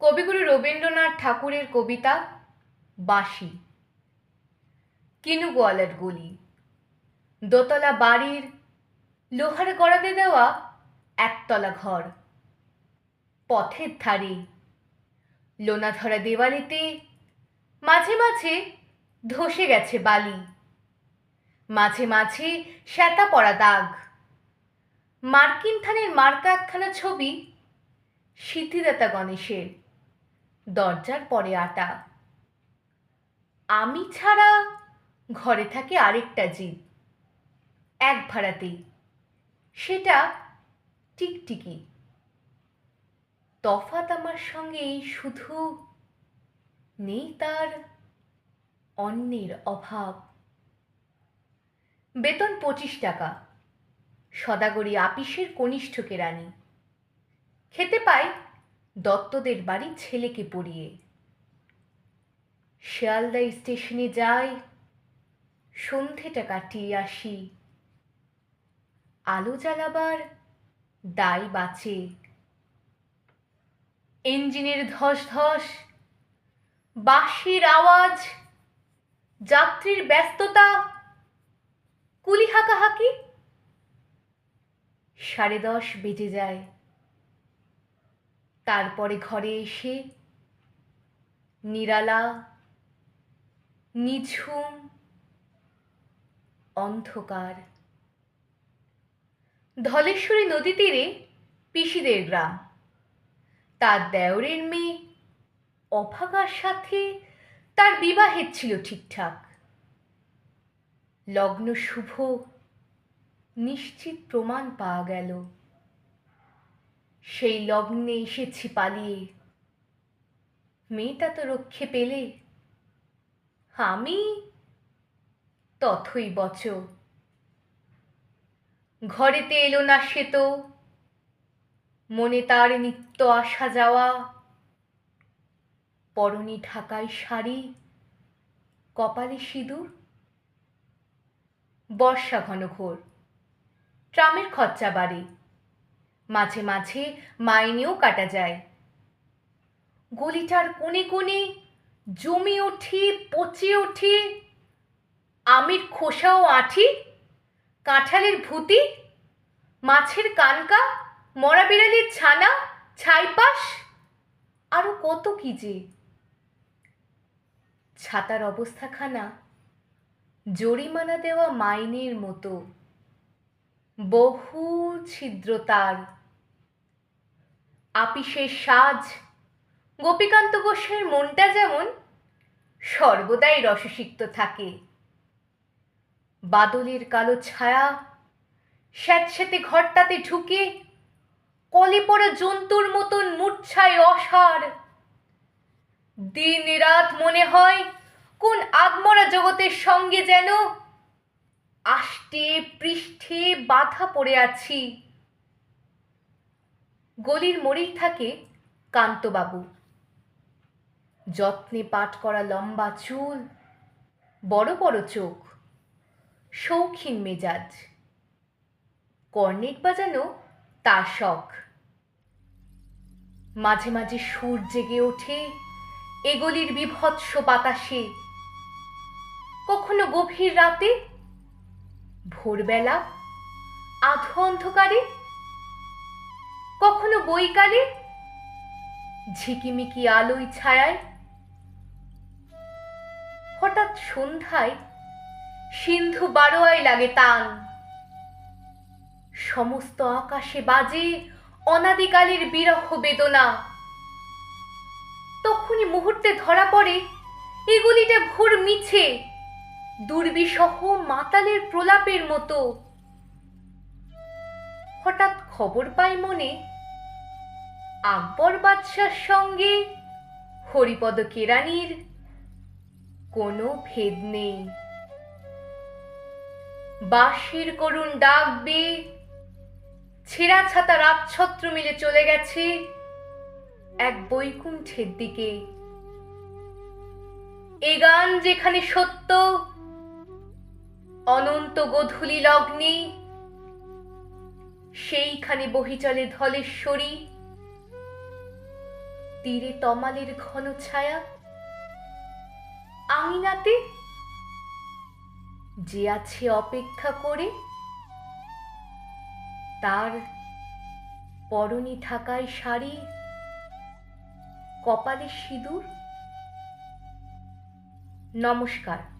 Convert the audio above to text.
কবিগুরু রবীন্দ্রনাথ ঠাকুরের কবিতা বাঁশি। কিনু গোয়ালার গলি। দোতলা বাড়ির লোহার গড়াতে দেওয়া একতলা ঘর। পথের ধারে লোনা ধরা দেওয়ালিতে মাঝে মাঝে ধসে গেছে বালি। মাঝে মাঝে শ্যাতা পড়া দাগ। মার্কিন থানের মার্কা একখানা ছবি সিদ্ধিদাতা গণেশের। দরজার পরে আটা। আমি ছাড়া ঘরে থাকে আরেকটা জীব। এক ভাড়াতেই। সেটা টিকটিকি। তফাৎ আমার সঙ্গে এই শুধু নেই তার অন্যের অভাব। বেতন পঁচিশ টাকা। সদাগরি আপিসের কনিষ্ঠ কেরানি খেতে পাই দত্তদের বাড়ি ছেলেকে পড়িয়ে। শিয়ালদা স্টেশনে যাই, সন্ধেটা কাটিয়ে আসি। আলো জ্বালাবার দায় বাঁচে। ইঞ্জিনের ধস ধস বাঁশির আওয়াজ, যাত্রীর ব্যস্ততা কুলি হাঁকাহাঁকি সাড়ে দশ বেজে যায়। তারপরে ঘরে এসে নিরালা, নিঝুম, অন্ধকার। ধলেশ্বরী নদী তীরে পিসিদের গ্রাম। তার দেওরের মেয়ে অভাগার সাথে তার বিবাহের ছিল ঠিকঠাক। লগ্ন শুভ, নিশ্চিত প্রমাণ পাওয়া গেল। সেই লগ্নে এসেছি পালিয়ে। মেয়েটা তো রক্ষে পেলে। আমি তথই বচ। ঘরেতে এলো না সে তো। মনে তার নিত্য আসা যাওয়া। পরনি ঢাকায় শাড়ি, কপালে সিঁদুর। বর্ষা ঘন ঘোর। ট্রামের খরচা বাড়ে। মাঝে মাঝে মাইনেও কাটা যায়। গলিটার কোণে কোণে জমে ওঠে, পচে উঠি আমির খোসা ও আঠি, কাঁঠালের ভুতি, মাছের কানকা, মরা বিড়ালির ছানা, ছাইপাশ আরও কত কি যে। ছাতার অবস্থাখানা, জরিমানা দেওয়া মাইনের মতো। বহু ছিদ্র তার আপিসের সাজ। গোপীকান্ত ঘোষের মনটা যেমন সর্বদাই রসসিক্ত থাকে। বাদলের কালো ছায়া স্যাঁতস্যাঁতে ঘরটাতে ঢুকে কলে পড়া জন্তুর মতন মূর্ছায় অসার। দিন রাত মনে হয় কোন আগমরা জগতের সঙ্গে যেন আষ্টে পৃষ্ঠে বাধা পড়ে আছি। গলির মোড়েই থাকে কান্তবাবু। যত্নে পাট করা লম্বা চুল, বড় বড় চোখ, শৌখিন মেজাজ। কর্নেট বাজানো তার শখ। মাঝে মাঝে সুর জেগে ওঠে এগলির বিভৎস বাতাসে। কখনো গভীর রাতে ভোরবেলা আধো অন্ধকারে কখনো বৈকালে ঝিকিমিকি আলোয় ছায়ায়। হঠাৎ সন্ধ্যায় সিন্ধু বারোয়ায় লাগে টান সমস্ত আকাশে বাজে অনাদিকালের বিরহ বেদনা। তখনই মুহূর্তে ধরা পড়ে এগুলিটা ঘোর মিছে দুর্বিসহ মাতালের প্রলাপের মতো। হঠাৎ খবর পাই মনে আকবর বাদশার সঙ্গে হরিপদ কেরানির কোনো ভেদ নেই। বাঁশির করুণ ডাক বেয়ে ছেঁড়া ছাতা রাতছত্র মিলে চলে গেছে এক বৈকুণ্ঠের দিকে। এ গান যেখানে সত্য, অনন্ত গোধূলি লগ্নে, সেইখানে বহি চলে ধলেশ্বরী। তীরে তমালের ঘন ছায়া। আঙিনাতে যে আছে অপেক্ষা করে, তার পরনে থাকায় শাড়ি, কপালে সিঁদুর। নমস্কার।